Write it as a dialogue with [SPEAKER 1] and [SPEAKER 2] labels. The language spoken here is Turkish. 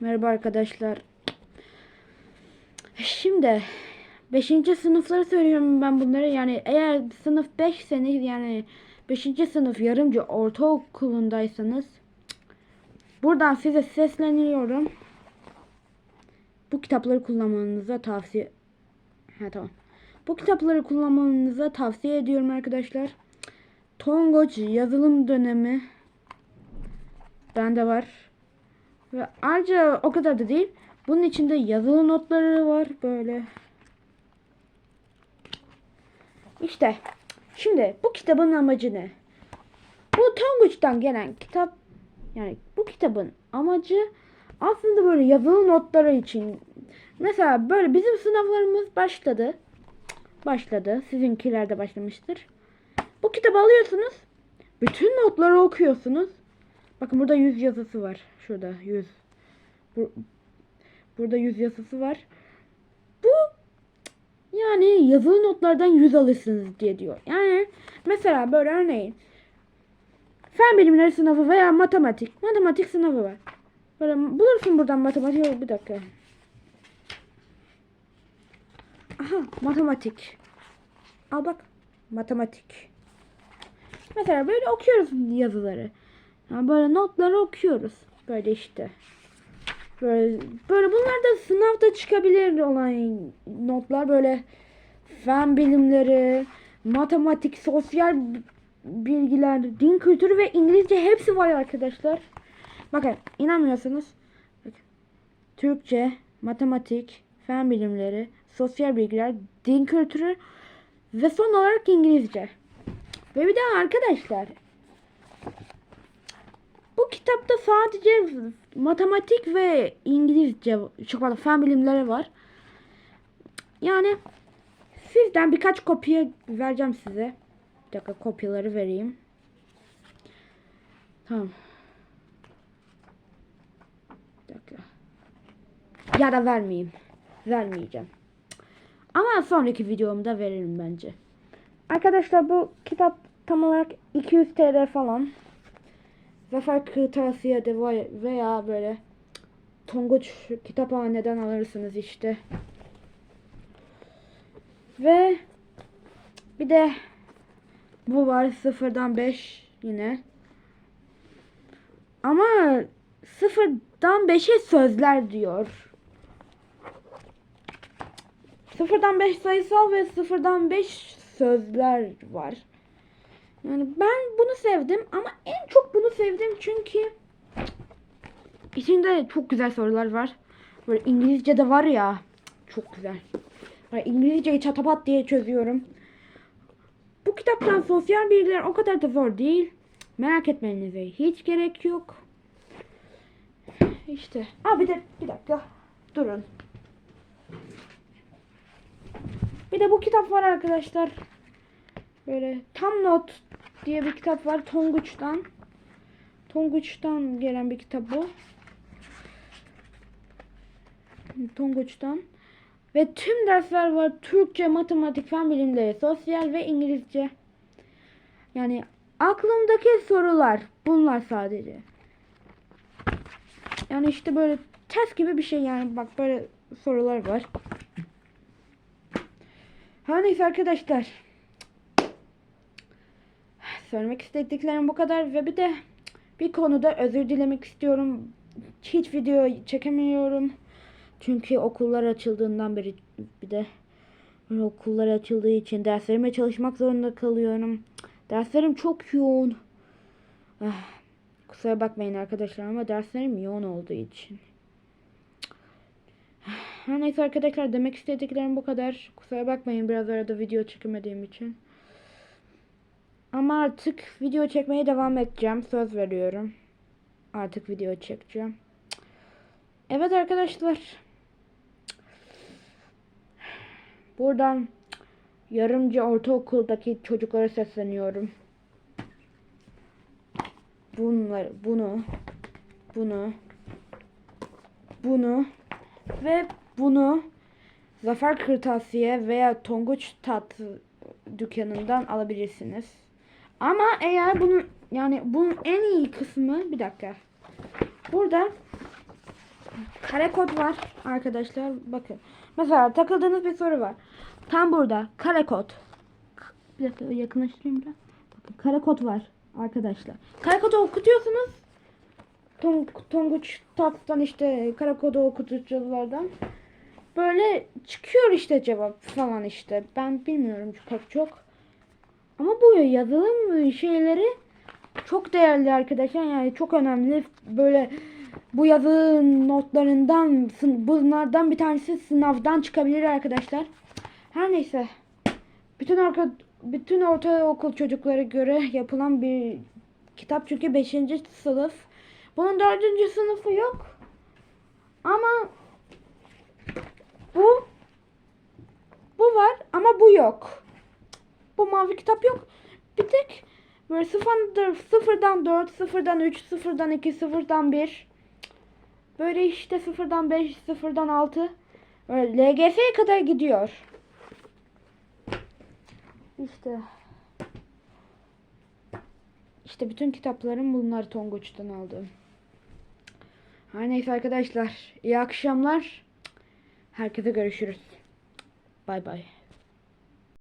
[SPEAKER 1] Merhaba arkadaşlar. Şimdi 5. sınıfları söylüyorum ben bunları. Yani eğer sınıf 5 seniz yani 5. sınıf yarımcı ortaokulundaysanız buradan size sesleniyorum. Bu kitapları kullanmanızı tavsiye Ha tamam. Bu kitapları kullanmanızı tavsiye ediyorum arkadaşlar. Tongoç yazılım dönemi bende var. Ve ayrıca o kadar da değil. Bunun içinde yazılı notları var böyle. İşte. Şimdi bu kitabın amacı ne? Bu Tonguç'tan gelen kitap yani bu kitabın amacı aslında böyle yazılı notları için. Mesela böyle bizim sınavlarımız başladı. Başladı. Sizinkiler de başlamıştır. Bu kitabı alıyorsunuz. Bütün notları okuyorsunuz. Bakın burada yüz yazısı var. Şurada yüz. Bu, burada yüz yazısı var. Bu yani yazılı notlardan yüz alırsınız diye diyor. Yani mesela böyle örneğin fen bilimleri sınavı veya matematik. Matematik sınavı var. Böyle bulursun buradan matematik. Bir dakika. Aha matematik. Al bak. Matematik. Mesela böyle okuyoruz yazıları. Yani böyle notları okuyoruz. Böyle işte. Böyle, böyle bunlar da sınavda çıkabilir olan notlar böyle fen bilimleri, matematik, sosyal bilgiler, din kültürü ve İngilizce hepsi var arkadaşlar. Bakın inanmıyorsanız bakın. Türkçe, matematik, fen bilimleri, sosyal bilgiler, din kültürü ve son olarak İngilizce. Ve bir daha arkadaşlar kitapta sadece matematik ve İngilizce, çok pardon fen bilimleri var. Yani sizden birkaç kopya vereceğim size. Bir dakika kopyaları vereyim. Tamam. Bir dakika. Ya da vermeyeyim. Vermeyeceğim. Ama sonraki videomda veririm bence. Arkadaşlar bu kitap tam olarak 200 TL falan. Zafer Kırtasiye'de veya böyle Tonguç kitaphaneden alırsınız işte. Ve bir de bu var sıfırdan 5 yine. Ama sıfırdan 5'e sözler diyor. Sıfırdan 5 sayısal ve sıfırdan 5 sözler var. Yani ben bunu sevdim ama en çok bunu sevdim çünkü içinde çok güzel sorular var. Böyle İngilizce de var ya çok güzel. Yani İngilizceyi çatapat diye çözüyorum. Bu kitaptan sosyal bilgiler o kadar da zor değil. Merak etmenize hiç gerek yok. İşte. Aa bir de bir dakika. Durun. Bir de bu kitap var arkadaşlar. Böyle tam not diye bir kitap var Tonguç'tan. Tonguç'tan gelen bir kitap bu. Tonguç'tan. Ve tüm dersler var. Türkçe, matematik, fen bilimleri, sosyal ve İngilizce. Yani aklımdaki sorular bunlar sadece. Yani işte böyle test gibi bir şey yani bak böyle sorular var. Her neyse arkadaşlar. Söylemek istediklerim bu kadar ve bir de bir konuda özür dilemek istiyorum. Hiç video çekemiyorum. Çünkü okullar açıldığından beri bir de okullar açıldığı için derslerime çalışmak zorunda kalıyorum. Derslerim çok yoğun. Ah, kusura bakmayın arkadaşlar ama derslerim yoğun olduğu için. Her neyse arkadaşlar demek istediklerim bu kadar. Kusura bakmayın biraz arada video çekemediğim için. Ama artık video çekmeye devam edeceğim. Söz veriyorum. Artık video çekeceğim. Evet arkadaşlar. Buradan yarımcı ortaokuldaki çocuklara sesleniyorum. Bunlar, bunu, bunu, bunu ve bunu Zafer Kırtasiye veya Tonguç Tat dükkanından alabilirsiniz. Ama eğer bunun yani bunun en iyi kısmı bir dakika. Burada kare kod var arkadaşlar. Bakın. Mesela takıldığınız bir soru var. Tam burada kare kod. Bir dakika yakınlaştırayım biraz. Bakın kare kod var arkadaşlar. Kare kodu okutuyorsunuz. Tong Tonguç Tat'tan işte kare kodu okutuculardan. Böyle çıkıyor işte cevap falan işte. Ben bilmiyorum çok çok. Ama bu yazılım şeyleri çok değerli arkadaşlar. Yani çok önemli. Böyle bu yazı notlarından bunlardan bir tanesi sınavdan çıkabilir arkadaşlar. Her neyse. Bütün arka bütün ortaokul çocuklara göre yapılan bir kitap çünkü 5. sınıf. Bunun 4. sınıfı yok. Ama bu bu var ama bu yok. Bu mavi kitap yok. Bir tek böyle sıfırdan, sıfırdan 4, sıfırdan 3, sıfırdan 2, sıfırdan 1. Böyle işte sıfırdan 5, sıfırdan 6. Böyle LGS'ye kadar gidiyor. İşte. İşte bütün kitaplarım bunlar Tonguç'tan aldım. Her neyse arkadaşlar. iyi akşamlar. Herkese görüşürüz. Bay bay.